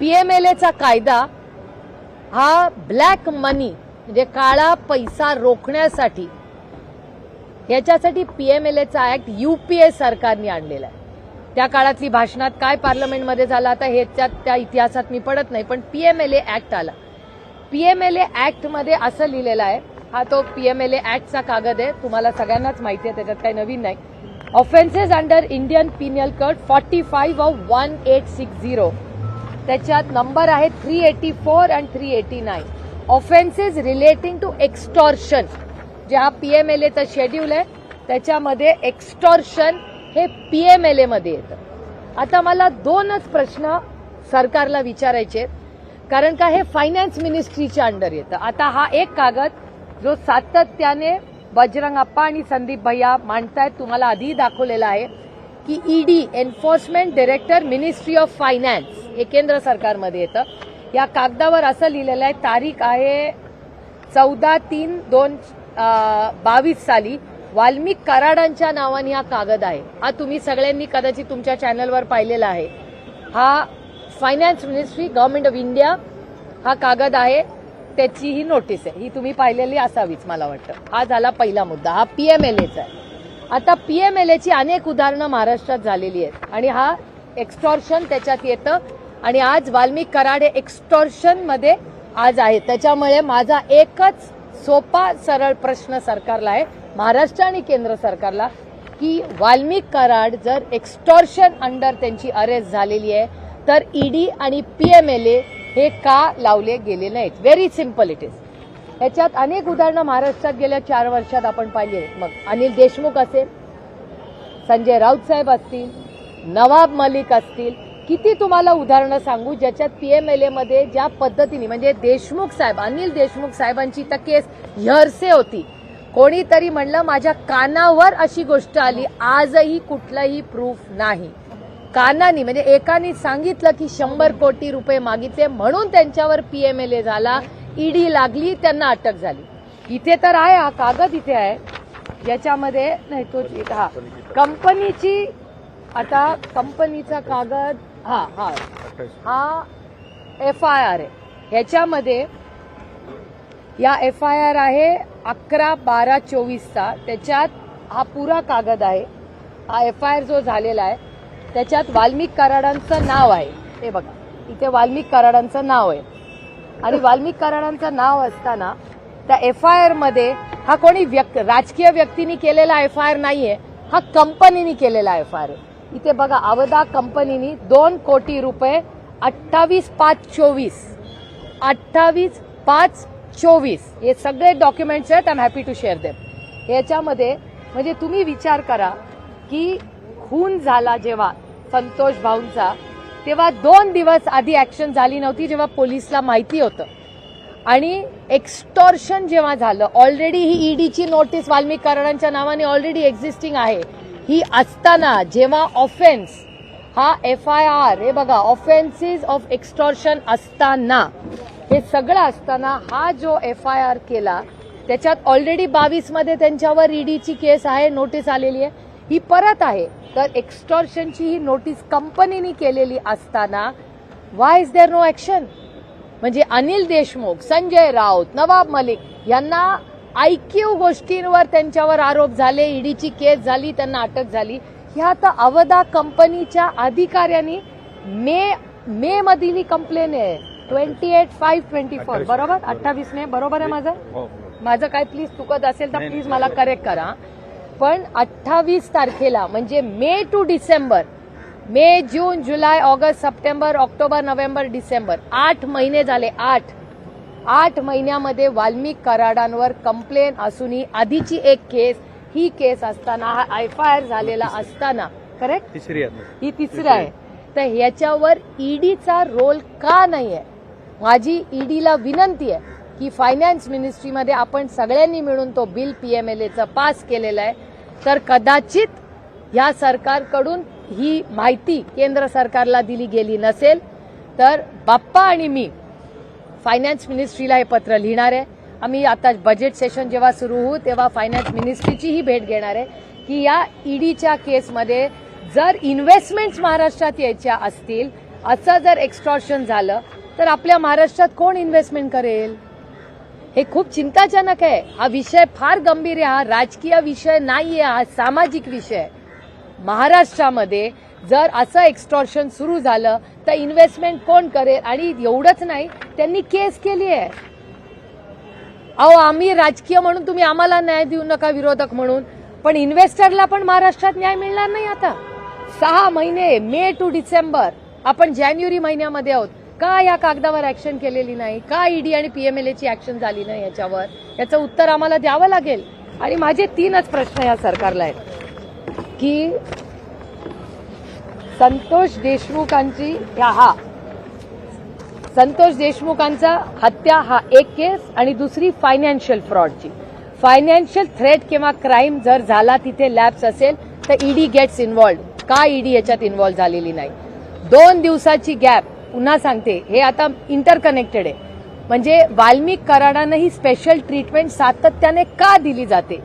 P M L एचा कायदा हा ब्लॅक मनी म्हणजे काळा पैसा रोखण्यासाठी याच्यासाठी पीएमएलएचा ऍक्ट युपीए सरकारने आणलेला आहे. त्या काळातली भाषणात काय पार्लमेंटमध्ये झालं आता हे त्यात त्या इतिहासात मी पडत नाही पण P M L A act आला. पी एम एल ए ऍक्टमध्ये असं लिहिलेलं आहे हा तो पी एम एल ए ऍक्टचा कागद आहे तुम्हाला सगळ्यांनाच माहिती आहे त्याच्यात काही नवीन नाही. Offences under Indian penal code forty five of one eight six zero त्याच्यात नंबर आहे three eighty four and three eighty nine offences relating to extortion जे हा पीएमएलएचं शेड्यूल आहे त्याच्यामध्ये एक्स्टॉर्शन हे पीएमएलए मध्ये येतं. आता मला दोनच प्रश्न सरकारला विचारायचे आहेत. कारण का हे फायनान्स मिनिस्ट्रीच्या अंडर येतं. आता हा एक कागद जो सातत्याने बजरंग अप्पा आणि संदीप भैया मांडतायत तुम्हाला आधी दाखवलेला आहे की ED enforcement director ministry of finance हे केंद्र सरकारमध्ये येतं. या कागदावर असं लिहिलेलं आहे तारीख आहे चौदा तीन दोन बावीस साली. वाल्मिक कराडांच्या नावाने हा कागद आहे. हा तुम्ही सगळ्यांनी कदाचित तुमच्या चॅनलवर पाहिलेला आहे. हा finance ministry government of India हा कागद आहे. त्याची ही नोटीस आहे. ही तुम्ही पाहिलेली असावीच मला वाटतं. हा झाला पहिला मुद्दा. हा पीएमएलएचा आहे. आता पीएमएलएची अनेक उदाहरणं महाराष्ट्रात झालेली आहेत. आणि हा एक्स्टॉर्शन त्याच्यात येतं. आणि आज वाल्मिक कराड हे एक्स्टॉर्शनमध्ये आज आहे त्याच्यामुळे माझा एकच सोपा सरळ प्रश्न सरकारला आहे महाराष्ट्र आणि केंद्र सरकारला की वाल्मिक कराड जर एक्स्टॉर्शन अंडर त्यांची अरेस्ट झालेली आहे तर ईडी आणि पीएमएलए हे का लावले गेले नाहीत? व्हेरी सिंपल इट इज ह्याच्यात अनेक उदाहरणं महाराष्ट्रात गेल्या चार वर्षात आपण पाहिली आहेत. मग अनिल देशमुख असेल संजय राऊत साहेब असतील नवाब मलिक असतील किती तुम्हाला उदाहरणं सांगू? ज्याच्यात पीएमएलए मध्ये ज्या पद्धतीने म्हणजे देशमुख साहेब अनिल देशमुख साहेबांची तर केस हरसे होती. कोणीतरी म्हणलं माझ्या कानावर अशी गोष्ट आली आजही कुठलंही प्रूफ नाही. कानानी म्हणजे एकाने सांगितलं की शंभर कोटी रुपये मागितले म्हणून त्यांच्यावर पीएमएलए झाला. ईडी लागली त्यांना अटक झाली. इथे तर आहे हा कागद इथे आहे. याच्यामध्ये नाही तो हा. कंपनीची आता कंपनीचा कागद हा हा. हा एफ आय आर आहे ह्याच्यामध्ये या एफ आय आर आहे अकरा बारा चोवीसचा. त्याच्यात हा पुरा कागद आहे. हा एफ आय आर जो झालेला आहे त्याच्यात वाल्मिक कराडांचं नाव आहे. हे बघा इथे वाल्मिक कराडांचं नाव आहे. आणि वाल्मिक कराडांचं नाव असताना त्या एफ आय आरमध्ये हा कोणी व्यक्त राजकीय व्यक्तीने केलेला एफ आय आर नाहीये हा कंपनीने केलेला एफ आय आर आहे. इथे बघा अवधा कंपनीनी दोन कोटी रुपये अठ्ठावीस पाच चोवीस. अठ्ठावीस पाच चोवीस. हे सगळे डॉक्युमेंट्स आहेत I am happy to share them याच्यामध्ये म्हणजे तुम्ही विचार करा की खून झाला जेव्हा संतोष भाऊंचा तेव्हा दोन दिवस आधी ऍक्शन झाली नव्हती जेव्हा पोलिसला माहिती होतं. आणि एक्स्टॉर्शन जेव्हा झालं ऑलरेडी ही ईडीची नोटीस वाल्मिक कराडांच्या नावाने ऑलरेडी एक्झिस्टिंग आहे. ही असताना जेव्हा ऑफेन्स हा एफ आय आर हे बघा ऑफेन्सेस ऑफ एक्स्टॉर्शन असताना हे सगळं असताना हा जो एफ आय आर केला त्याच्यात ऑलरेडी बावीसमध्ये त्यांच्यावर ईडीची केस आहे नोटीस आलेली आहे. ही परत आहे. तर एक्स्टॉर्शनची ही नोटीस कंपनीने केलेली असताना why is there no action म्हणजे अनिल देशमुख संजय राऊत नवाब मलिक यांना ऐक्यू गोष्टींवर त्यांच्यावर आरोप झाले ईडीची केस झाली त्यांना अटक झाली. ह्या तर अवधा कंपनीच्या अधिकाऱ्यांनी मे मे मधील कंप्लेन आहे. Twenty eight five twenty four बरोबर. अठ्ठावीस मे. बरोबर आहे माझं? माझं काय प्लीज चुकत असेल तर प्लीज. मला करेक्ट करा. पण अठ्ठावीस तारखेला म्हणजे May to December May June July August September October November December आठ महिने झाले आठ. आठ महिन्यामध्ये वाल्मिक कराडांवर कंप्लेन असूनही आधीची एक केस ही केस असताना हा एफ आय आर झालेला असताना करेक्ट तिसरी आहे. ही तिसरी आहे. तर ह्याच्यावर ईडीचा रोल का नाही आहे माझी ईडीला विनंती आहे की फायनान्स मिनिस्ट्रीमध्ये आपण सगळ्यांनी मिळून तो बिल पीएमएलएचं पास केलेलं आहे. तर कदाचित या सरकारकडून ही माहिती केंद्र सरकारला दिली गेली नसेल तर बाप्पा आणि मी फायनान्स मिनिस्ट्रीला हे पत्र लिहिणार आहे. आम्ही आता बजेट सेशन जेव्हा सुरू होऊ तेव्हा फायनान्स मिनिस्ट्रीचीही भेट घेणार आहे की या ईडीच्या केसमध्ये जर इन्व्हेस्टमेंट्स महाराष्ट्रात यायच्या असतील असं जर एक्स्ट्रॉशन झालं तर आपल्या महाराष्ट्रात कोण इन्व्हेस्टमेंट करेल? हे खूप चिंताजनक आहे. हा विषय फार गंभीर आहे. हा राजकीय विषय नाहीये. हा सामाजिक विषय महाराष्ट्रामध्ये जर असं एक्स्टॉर्शन सुरू झालं तर इन्व्हेस्टमेंट कोण करेल? आणि एवढंच नाही त्यांनी केस केली आहे. अहो आम्ही राजकीय म्हणून तुम्ही आम्हाला न्याय देऊ नका विरोधक म्हणून. पण इन्व्हेस्टरला पण महाराष्ट्रात न्याय मिळणार नाही आता. सहा महिने मे टू डिसेंबर. आपण जानेवारी महिन्यामध्ये आहोत. का या कागदावर ऍक्शन केलेली नाही? का ईडी आणि पीएमएलएची ऍक्शन झाली नाही याच्यावर? याचं उत्तर आम्हाला द्यावं लागेल. आणि माझे तीनच प्रश्न या सरकारला आहेत. की संतोष देशमुखांची हा. संतोष देशमुखांचा हत्या हा एक केस आणि दुसरी फायनान्शियल फ्रॉडची फायनान्शियल थ्रेट किंवा क्राईम जर झाला तिथे लॅब्स असेल तर ईडी गेट्स इन्व्हॉल्ड का ईडी याच्यात इन्व्हॉल्व झालेली नाही? दोन दिवसाची गॅप पुन्हा सांगते हे आता इंटरकनेक्टेड आहे. म्हणजे वाल्मिक कराडानं ही स्पेशल ट्रीटमेंट सातत्याने का दिली जाते?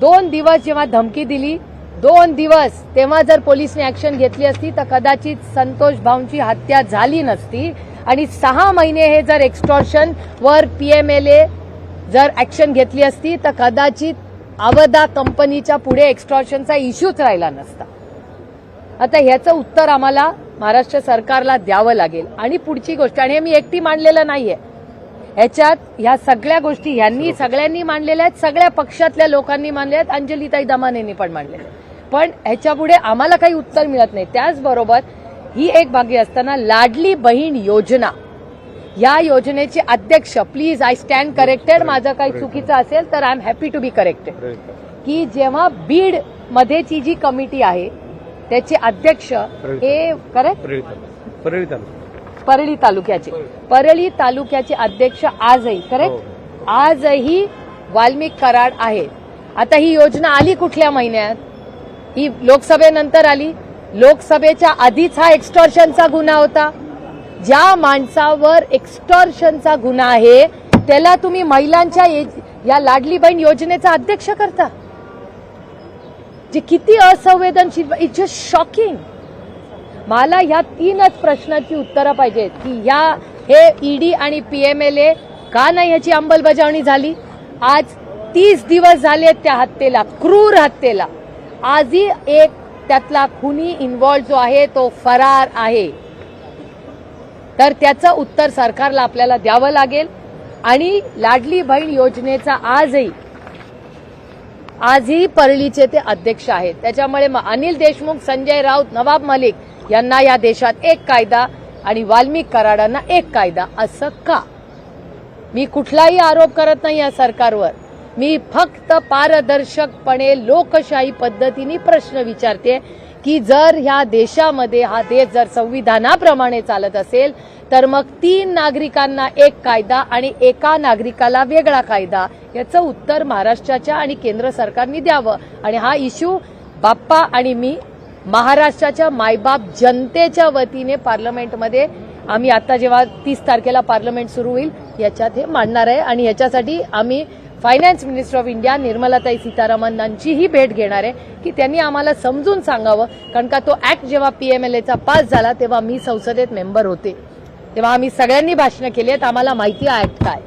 दोन दिवस जेव्हा धमकी दिली दोन दिवस तेव्हा जर पोलिसने ऍक्शन घेतली असती तर कदाचित संतोष भाऊंची हत्या झाली नसती. आणि सहा महिने हे जर एक्स्टॉर्शन वर पीएमएलए जर ऍक्शन घेतली असती तर कदाचित अवधा कंपनीच्या पुढे एक्स्टॉर्शनचा इश्यूच राहिला नसता. आता ह्याचं उत्तर आम्हाला महाराष्ट्र सरकारला द्यावं लागेल. आणि पुढची गोष्ट आणि हे मी एकटी मांडलेलं नाहीये. ह्याच्यात ह्या सगळ्या गोष्टी ह्यांनी सगळ्यांनी मांडलेल्या आहेत सगळ्या पक्षातल्या लोकांनी मांडल्या आहेत. अंजलीताई दमानेंनी पण मांडलेल्या आहेत. पण ह्याच्यापुढे आम्हाला काही उत्तर मिळत नाही. त्याचबरोबर ही एक बागी असताना लाडली बहीण योजना. या योजनेचे अध्यक्ष प्लीज आय स्टँड करेक्टेड माझं काही चुकीचं असेल तर I am happy to be corrected की जेव्हा बीड मध्येची जी कमिटी आहे त्याचे अध्यक्ष हे करेक्ट परळी तालुका. परळी तालुक्याचे. परळी तालुक्याचे अध्यक्ष आजही करेक्ट आजही वाल्मिक कराड आहे. आता ही योजना आली कुठल्या महिन्यात? ही लोकसभेनंतर आली. लोकसभेच्या आधीच हा एक्स्टॉर्शनचा गुन्हा होता. ज्या माणसावर एक्स्टॉर्शनचा गुन्हा आहे त्याला तुम्ही महिलांच्या या लाडली बहीण योजनेचा अध्यक्ष करता. जे किती असंवेदनशील इट्स जस्ट शॉकिंग मला ह्या तीनच प्रश्नाची उत्तरं पाहिजेत की या हे ईडी आणि पीएमएलए का नाही याची अंमलबजावणी झाली? आज तीस दिवस झाले त्या हत्येला क्रूर हत्येला. आजही एक त्यातला खुनी इन्व्हॉल्व जो आहे तो फरार आहे. तर त्याचं उत्तर सरकारला आपल्याला द्यावं लागेल. आणि लाडली बहीण योजनेचा आजही आजही परळीचे ते अध्यक्ष आहेत. त्याच्यामुळे अनिल देशमुख संजय राऊत नवाब मलिक यांना या देशात एक कायदा आणि वाल्मिक कराडांना एक कायदा असं का? मी कुठलाही आरोप करत नाही या सरकारवर. मी फक्त पारदर्शकपणे लोकशाही पद्धतीने प्रश्न विचारते की जर ह्या देशामध्ये हा देश जर संविधानाप्रमाणे चालत असेल तर मग तीन नागरिकांना एक कायदा आणि एका नागरिकाला वेगळा कायदा याचं उत्तर महाराष्ट्राच्या आणि केंद्र सरकारने द्यावं. आणि हा इश्यू बाप्पा आणि मी महाराष्ट्राच्या मायबाप जनतेच्या वतीने पार्लमेंटमध्ये आम्ही आता जेव्हा तीस तारखेला पार्लमेंट सुरू होईल याच्यात हे मांडणार आहे. आणि याच्यासाठी आम्ही फायनान्स मिनिस्टर ऑफ इंडिया निर्मलाताई सीतारामनांचीही भेट घेणार आहे की त्यांनी आम्हाला समजून सांगावं. कारण का तो ऍक्ट जेव्हा पीएमएलएचा पास झाला तेव्हा मी संसदेत मेंबर होते. तेव्हा आम्ही सगळ्यांनी भाषणं केली आहेत. आम्हाला माहिती आहे ऍक्ट काय.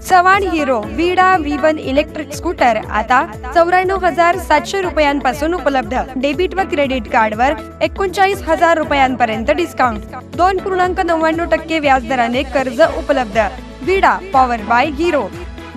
Chavan Hero Vida V one electric scooter आता चौऱ्याण्णव हजार सातशे रुपयांपासून उपलब्ध. डेबिट व क्रेडिट कार्डवर एकोणचाळीस हजार रुपयांपर्यंत डिस्काउंट दोन पूर्णांक नव्याण्णव टक्के व्याजदराने कर्ज उपलब्ध. विडा पॉवर बाय हिरो